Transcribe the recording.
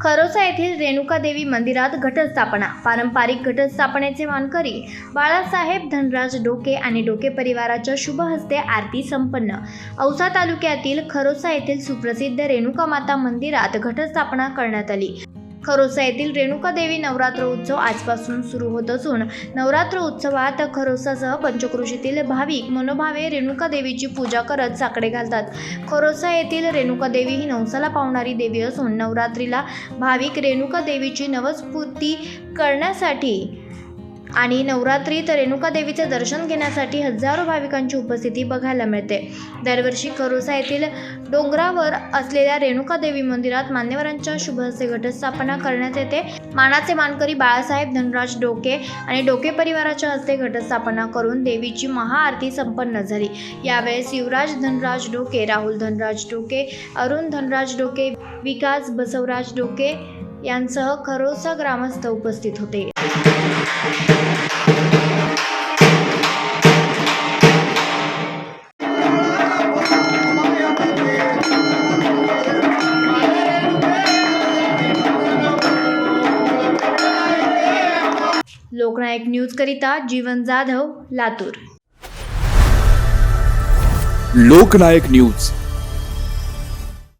खरोसा येथील रेणुकादेवी मंदिरात घटस्थापना. पारंपरिक घटस्थापनेचे मानकरी बाळासाहेब धनराज डोके आणि डोके परिवाराच्या शुभ हस्ते आरती संपन्न. औसा तालुक्यातील खरोसा येथील सुप्रसिद्ध रेणुका माता मंदिरात घटस्थापना करण्यात आली. खरोसा येथील रेणुका देवी नवरात्र उत्सव आजपासून सुरू होत असून नवरात्र उत्सवात खरोसासह पंचक्रोशीतील भाविक मनोभावे रेणुका देवीची पूजा करत साकडे घालतात. खरोसा येथील रेणुका देवी ही नवसाला पावणारी देवी असून नवरात्रीला भाविक रेणुका देवीची नवस्फूर्ती करण्यासाठी आणि नवरात्रीत रेणुका देवीचे दर्शन घेण्यासाठी हजारो भाविकांची उपस्थिती बघायला मिळते. दरवर्षी खरोसा येथील डोंगरावर असलेल्या रेणुका देवी मंदिरात मान्यवरांच्या शुभ हस्ते घटस्थापना करण्यात येते. मानाचे मानकरी बाळासाहेब धनराज डोके आणि डोके परिवाराच्या हस्ते घटस्थापना करून देवीची महाआरती संपन्न झाली. यावेळेस युवराज धनराज डोके राहुल धनराज डोके अरुण धनराज डोके विकास बसवराज डोके यांसह खरोसा ग्रामस्थ उपस्थित होते. लोकनायक न्यूज करिता जीवन जाधव लातूर. लोकनायक न्यूज.